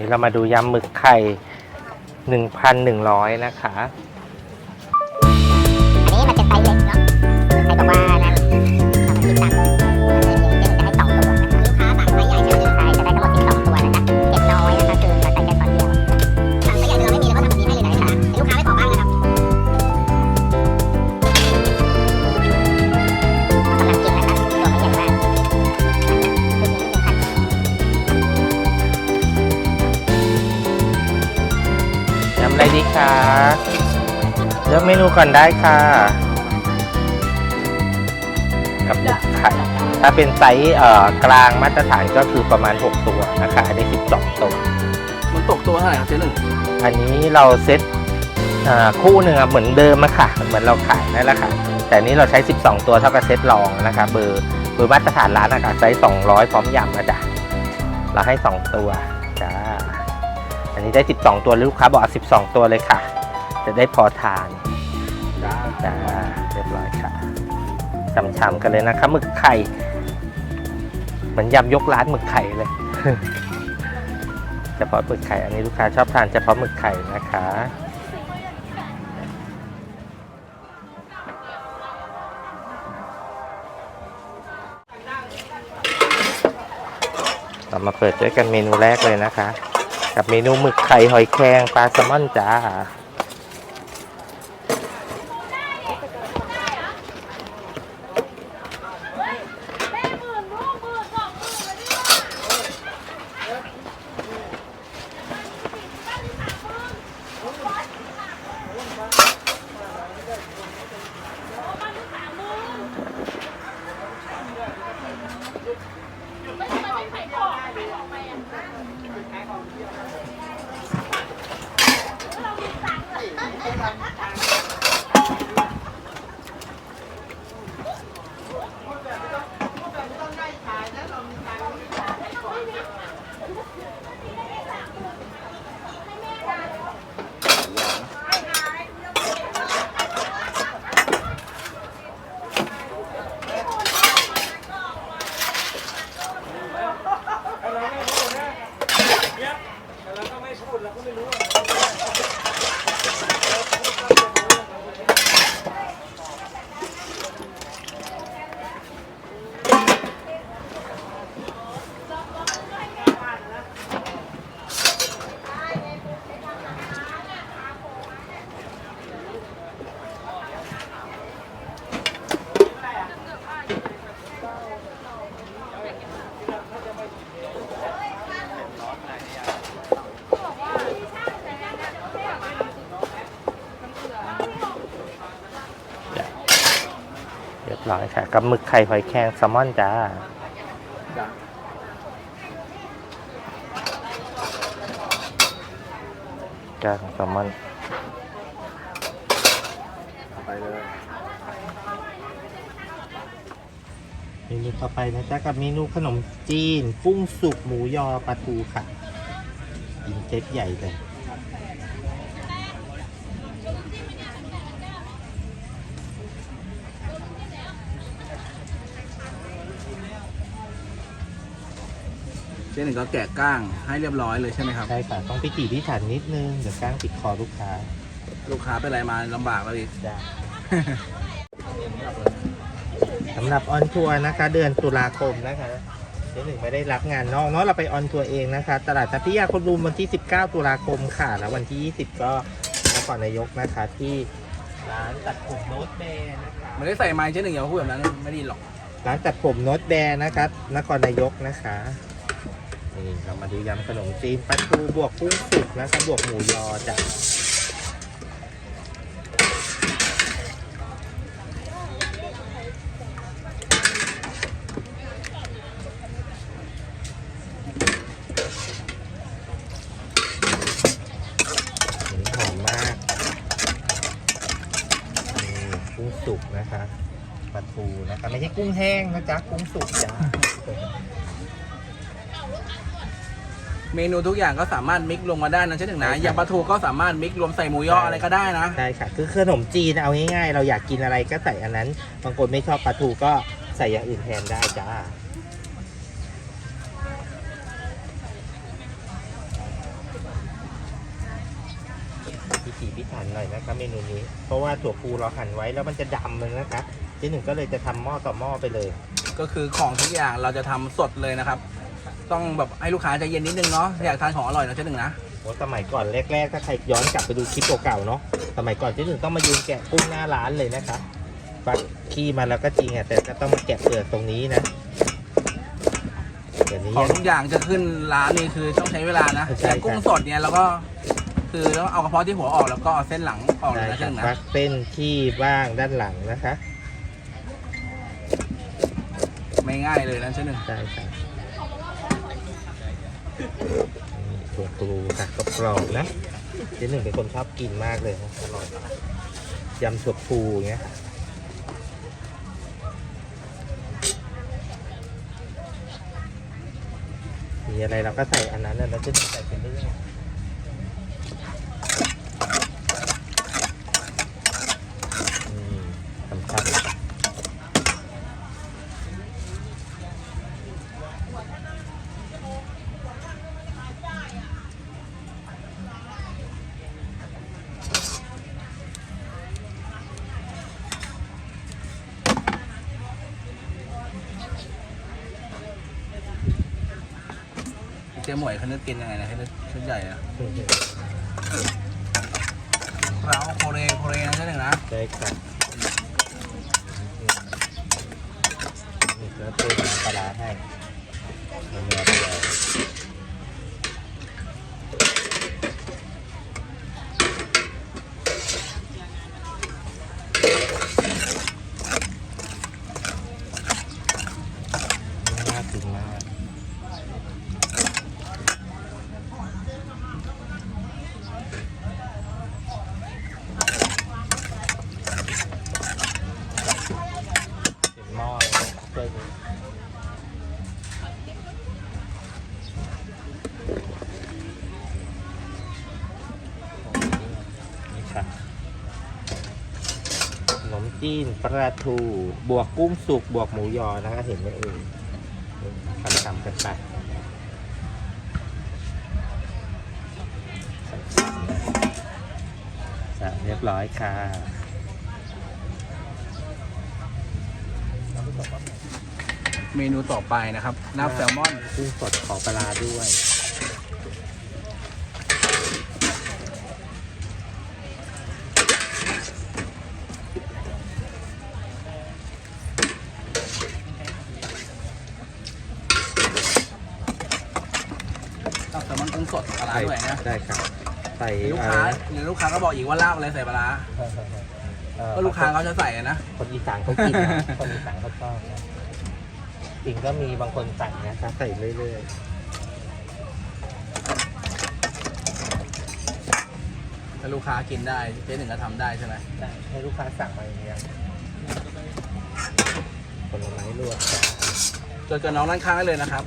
นี่เรามาดูยำหมึกไข่หนึ่งพันหนึ่งร้อยนะคะ อันนี้มันเป็นไซส์เล็กเนาะใครบอกว่านั้นเราำอะไรดีคะเลือกเมนูก่อนได้ค่ะกับหมึกไข่ถ้าเป็นไซส์เอ่อกลางมาตรฐานก็คือประมาณ 6 ตัวนะคะอันนี้12 ตัว มันตกตัวเท่าไหร่ครับเจ๊หนึ่งอันนี้เราเซ็ตอ่าคู่หนึ่งอะเหมือนเดิมอะค่ะ เหมือนเราขายนั่นแหละค่ะ แต่อันนี้เราใช้ 12 ตัวเท่ากับเซ็ตรองนะคะเบอร์เบอร์มาตรฐานร้านอากาศไซส์200 พร้อมยำนะจ๊ะเราให้ 2 ตัวจ้าอั นนี้ได้ 12 ตัวลูกค้าบอกเอา12 ตัวเลยค่ะ จะได้พอทานจ้าจ้าเรียบร้อยค่ะฉ่ำๆกันเลยนะคะหมึกไข่เหมือนยำยกร้านหมึกไข่เลยเฉพาะหมึกไข่ อันนี้ลูกค้าชอบทานเฉพาะหมึกไข่นะคะ เรามาเปิดด้วยกันเมนูแรกเลยนะคะ กับเมนูหมึกไข่หอยแครงปลาแซลมอนจ้า กับหมึกไข่หอยแครงแซลมอนจ้าจ้าจ้าแซลมอนเอาไปเลยเมนูต่อไปนะจ๊ะกับเมนูขนมจีน กุ้งสุกหมูยอปลาทูค่ะกินเซตใหญ่เลย จ๊หนึ่งก็แกะก้างให้เรียบร้อยเลยใช่ไหมครับ ใช่ค่ะต้องพิถีพิถันนิดนึงเดี๋ยวก้างติดคอลูกค้าลูกค้าเป็นอะไรมาลำบากแล้วดิจ้าสำหรับออนทัวร์นะคะ เดือนตุลาคมนะคะเดี๋ยวหนึ่งไม่ได้รับงานนอกเนาะเราไปออนทัวร์เองนะคะ ตลาดทัพพิยาคนรุมวันที่ 19 ตุลาคมค่ะ แล้ววันที่ 20 ก็นครนายกนะคะที่ร้านตัดผมโน้ตแบร์นะคะ ไม่ได้ใส่ไม้เจ๊หนึ่งอย่ามาพูดแบบนั้นไม่ดีหรอก ร้านตัดผมโน้ตแบร์นะคะนครนายกนะคะ นี่เรามาดูยำขนมจีนปลาทูบวกกุ้งสุกนะคะบวกหมูยอจ้าหอมมากนี่กุ้งสุกนะคะปลาทูนะคะไม่ใช่กุ้งแห้งนะจ๊ะกุ้งสุกจ้า เมนูทุกอย่างก็สามารถมิกซ์รวมมาได้นะเจ๊หนึ่งนะใช่ครับอย่างปลาทูก็สามารถมิกซ์รวมใส่หมูยออะไรก็ได้นะใช่ค่ะ คือขนมจีนเอาง่ายๆ เราอยากกินอะไรก็ใส่อันนั้น บางคนไม่ชอบปลาทูก็ใส่อย่างอื่นแทนได้จ้าพิถีพิถันหน่อยนะคะเมนูนี้ เพราะว่าถั่วพูเราหั่นไว้แล้วมันจะดำเลยนะคะเจ๊หนึ่งก็เลยจะทำหม้อต่อหม้อไปเลย ก็คือของทุกอย่างเราจะทำสดเลยนะครับ ต้องแบบให้ลูกค้าใจเย็นนิดนึงเนาะอยากทานของอร่อยนะเจ๊หนึ่งนะ โอ้สมัยก่อนแรก ๆ ถ้าใครย้อนกลับไปดูคลิปเก่าๆเนาะสมัยก่อนเจ๊หนึ่งต้องมายืนแกะกุ้งหน้าร้านเลยนะคะฟักขี้มาแล้วก็จริงอะแต่ก็ต้องมาแกะเปลือกตรงนี้นะเดี๋ยวนี้ของยังทุกอย่างจะขึ้นร้านนี่คือต้องใช้เวลานะใช่แต่กุ้งครับสดเนี่ยเราก็คือต้องเอากระเพาะที่หัวออกแล้วก็เอาเส้นหลังออกเลยได้นะคเจ๊รับหนึ่งฟันะกเส้นขี้บ้างด้านหลังนะคะไม่ง่ายเลยนะเจ๊หนึ่งใช่ครับ ถั่วปลูค่ะก็กรอบนะเจ๊หนึ่งเป็นคนชอบกินมากเลยนะอร่อยยำถั่วพูเงี้ยมีอะไรเราก็ใส่อันนั้นแล้วจะใส่เปเรื่อยอืมสำคัญ เจ๊หมวยเขานึกกินยังไงนะให้นึกชุดใหญ่อะเราโคเรโคเรนะเจ๊หนึ่งนะใช่ครับนี่ก็เป็นปลาให้เนื้อเดียวน่ากินมาก เป็นหม้อเลยนะครับช่วยดูนี่ครับขนม จีนปลาทู บวกกุ้งสุก บวกหมูยอนะครับเห็นไหมเอ่ยทำทำกันไปจะเรียบร้อยค่ะเมนูต่อไปนะครับน้ำแซลมอนกุ้งสดขอปลาร้าด้วย น้ำแซลมอนกุ้งส ดปลาร้าด้วยนะได้ครับใส่ลูกอะไรค้านะหรือลูกค้าก็บอกอีกว่าลาบอะไรใส่ปลาร้าเอ่อก็ลูกค้าเขาจะใส่อะนะ คนอีสานเขากินนะคนอีสานเขาชอบนะจริงก็มีบางคนใส่นะครับใส่เรื่อยถ้าลูกค้ากินได้เจ๊หนึ่งก็ทำได้ใช่ไหมๆได้ให้ลูกค้าสั่งมาอย่างเงี้ยผลไม้รวมจ้าเจอกับน้องด้านข้างได้เลยนะครับ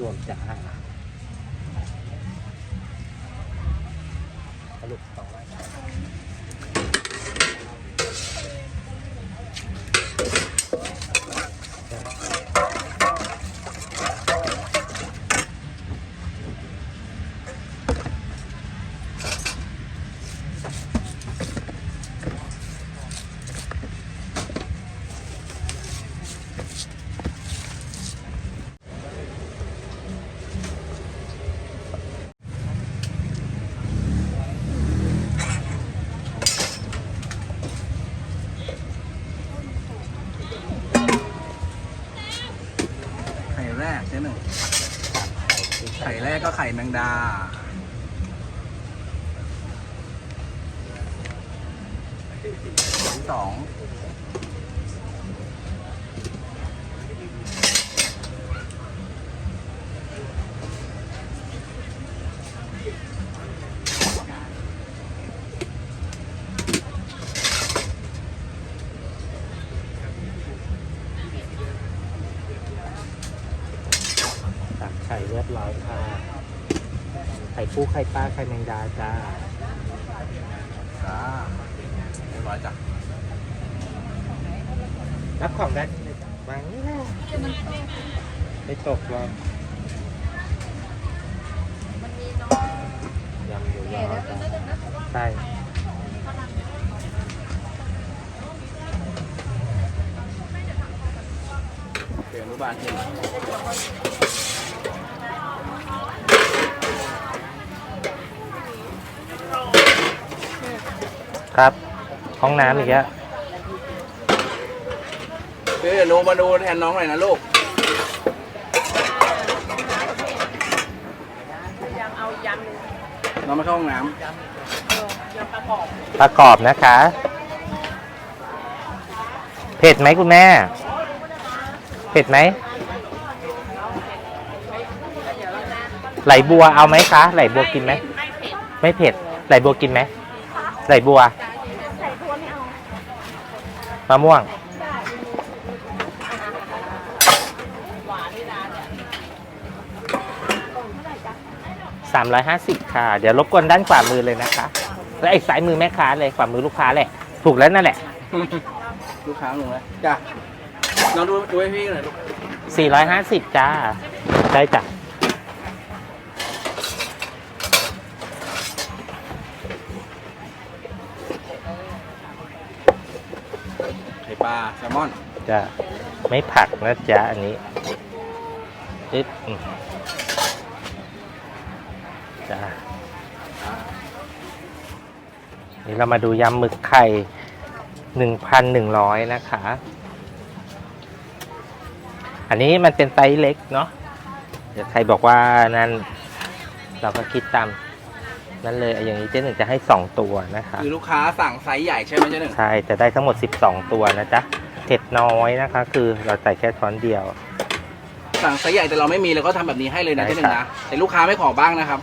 รวมจากห้างสรุปสองร้อย แรกเจ๊หนึ่ง ไข่แร ก็ไข่แมงดา สองตักไข่เรียบร้อยค่ะ ข่ปูไข่ปลาไข่แมงดาจ้าจ้าเรียบร้อยจ้ะรับของได้เลยจ้ะวางนี่แหละไม่ตกหรอกยำอยู่ยอจ้ะใช่เดี๋ยวอนุบาลเห็น ครับ ห้องน้ำอีกแล้วเดี๋ยวหนูมาดูแทนน้องหน่อยนะลูกน้องมาเข้าห้องน้ประกอบนะคะ เผ็ดไหมคุณแม่ เผ็ดไหม ไหลบัวเอาไหมคะ ไหลบัวกินไหม ไม่เผ็ด ไหลบัวกินไหม ไหลบัว มะม่วง สามร้อยห้าสิบค่ะ เดี๋ยวรบกวนด้านขวามือเลยนะคะแล้วไอ้สายมือแม่ค้าเลยขวามือลูกค้าแหละ ถูกแล้วนั่นแหละำลูกค้าหนูนะจ้ะน้องดูดูให้พี่หน่อยลูกสี่ร้อยห้าสิบจ้า ได้จ้ะ ไข่ปลา แซลมอนจะไม่ผักนะจ๊ะอันนี้อึ๊บอืมจ้านี่เรามาดูยำหมึกไข่หนึ่งพันหนึ่งร้อยนะคะ อันนี้มันเป็นไซส์เล็กเนาะเดี๋ยวใครบอกว่านั้นเราก็คิดตาม นั้นเลยอย่างนี้เจ๊หนึ่งจะให้สองตัวนะคะคือลูกค้าสั่งไซส์ใหญ่ใช่ไหมเจ๊หนึ่งใช่จะได้ทั้งหมด 12 ตัวนะจ๊ะเผ็ดน้อยนะคะ คือเราใส่แค่ช้อนเดียว สั่งไซส์ใหญ่แต่เราไม่มีเราก็ทำแบบนี้ให้เลยนะใช่เจ๊หนึ่งครันะบแต่ลูกค้าไม่ขอบ้างนะครับ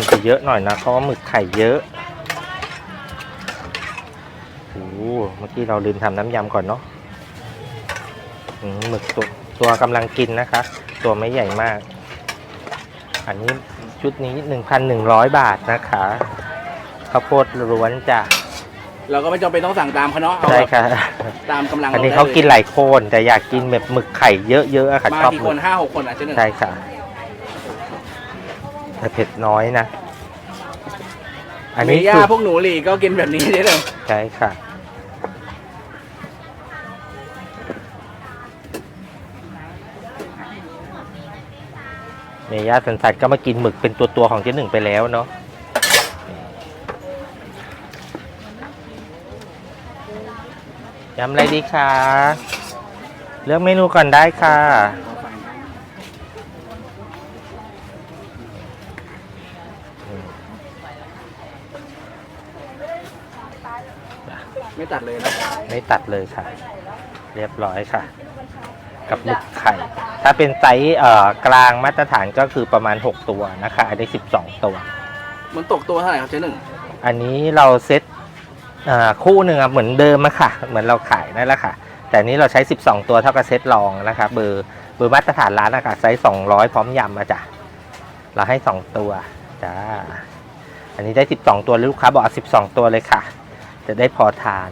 น้ำยำจะเยอะหน่อยนะ เพราะว่าหมึกไข่เยอะโอ้โหเมื่อกี้เราลืมทำน้ำยำก่อนเนาะอืมหมึกตัวตัวกำลังกินนะคะ ตัวไม่ใหญ่มาก อันนี้ชุดนี้ 1,100 บาทนะคะข้าวโพดล้วนจ้ะเราก็ไม่จำเป็นต้องสั่งตามเขาเนาะเอาใช่แบบค่ะ ตามกำลังอันนี้รได้เขากินลยหลายคนแต่อยากกินแบบหมึกไข่เยอะๆอะค่ะมาชอบกี่หคมึนกห้าหกคนอะเจ๊หนึ่งใช่ค่ะ แต่เผ็ดน้อยนะ อันนี้มีย่าสูตรพวกหนูหลีก็กินแบบนี้เจ๊หนึ่งใช่ค่ะ เมย่าสันสัตว์ก็มากินหมึกเป็นตัวตัวๆของเจ๊หนึ่งไปแล้วเนาะยำอะไรดีคะเลือกเมนูก่อนได้ค่ะ ตัดเลยนะไม่ตัดเลยค่ะ เรียบร้อยค่ะ กับหมึกไข่ ถ้าเป็นไซส์เอ่อกลางมาตรฐานก็คือประมาณ 6 ตัวนะคะอันนี้12 ตัว มันตกตัวเท่าไหร่ครับเจ๊หนึ่งอันนี้เราเซ็ตอ่าคู่หนึ่งอะเหมือนเดิมอะค่ะ เหมือนเราขายนั่นแหละค่ะ แต่อันนี้เราใช้ 12 ตัวเท่ากับเซ็ตรองนะคะเบอร์เบอร์มาตรฐานร้านอากาศไซส์200 พร้อมยำมาจ้ะเราให้ 2 ตัวจ้าอันนี้ได้ 12 ตัวลูกค้าบอกเอา12 ตัวเลยค่ะ จะได้พอทาน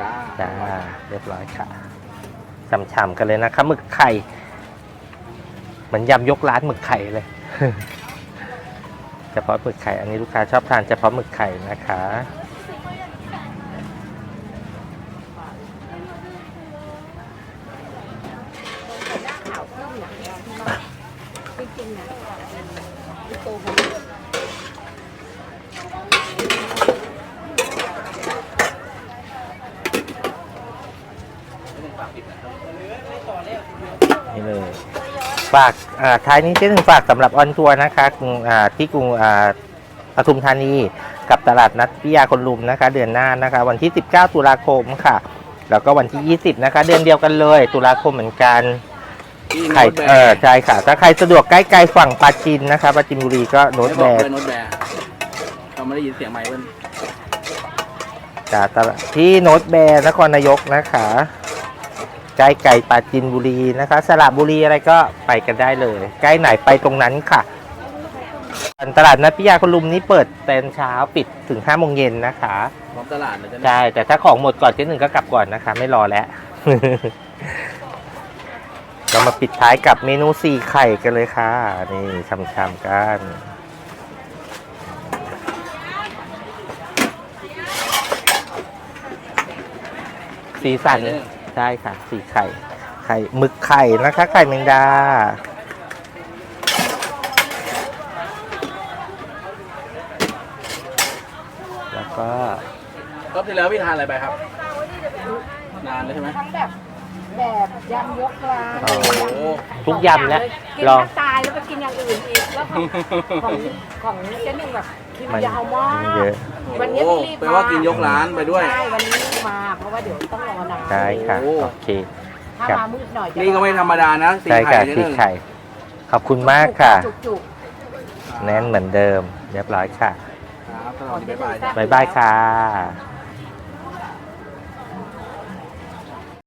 จ้าจ้าเรียบร้อยค่ะฉ่ำๆกันเลยนะคะหมึกไข่เหมือนยำยกร้านหมึกไข่เลยเฉพาะหมึกไข่อันนี้ลูกค้าชอบทานเฉพาะหมึกไข่นะคะ ริงนะลูกโตผม นี่เลยฝากอ่า ท้ายนี้เจ๊หนึ่งฝากสำหรับออนทัวร์นะคะกรุงอ่าที่กรุงอ่าปทุมธานีกับตลาดนัดพิยาคนลุมนะคะ เดือนหน้านะคะ วันที่ 19 ตุลาคมค่ะ แล้วก็วันที่ 20 นะคะ เดือนเดียวกันเลย ตุลาคมเหมือนกันที่ใครโน้ตแบเออร์ใช่ค่ะ ถ้าใครสะดวกใกล้ๆฝั่งปราจีนนะคะปราจีนบุรีก็โน้ตไม่แบบอกร์เลยโน้ตแบร์เราไม่ได้ยินเสียงไมค์เพิ่นจากตลาดที่โน้ตแบร์นครนายกนะคะ ใกล้ไก่ปราจีนบุรีนะคะ สระบุรีอะไรก็ไปกันได้เลย ใกล้ไหนไปตรงนั้นค่ะ ตลาดนัดพิยาคนลุมนี้เปิดเต็นเช้าปิดถึง5โมงเย็นนะคะพร้อมตลาดเลยจะใช่แต่ถ้าของหมดก่อนเจ๊หนึ่งก็กลับก่อนนะคะ ไม่รอแล้วเรามาปิดท้ายกับเมนูสี่ไข่กันเลยค่ะ นี่ช่ำๆกันสีสัน ใช่ค่ะสีไข่ไข่หมึกไข่นะคะ ไข่แมงดาแล้วก็รอบที่แล้วพี่ทานอะไรไปครับ นานเลยใช่ไหมทั้งแบบแบบยำยกร้านอ๋อโอ้ทุกยำแล้วกินลอง น้ำตายแล้วก็กินอย่างอื่นอีกแล้วของของของเจ๊หนึ่งแบบคิวมันยาวมาก เยอะ วันนี้โอ้รีบแปลว่ากินยกร้านไปด้วย ใช่วันนี้รีบมาเพราะว่าเดี๋ยวต้องรอนานใช่ค่ะ โอ้ โอเค ถ้าครับ มามืดหน่อยจะนี่ก็ไม่ธรรมดานะสีใช่ไข่ค่ะเนี่ยสีนึงไข่ขอบคุณมากค่ะ จุกแน่นเหมือนเดิม เรียบร้อยค่ะครับสวัสดีบ๊ายบายจ้ะบ๊ายบายค่ะ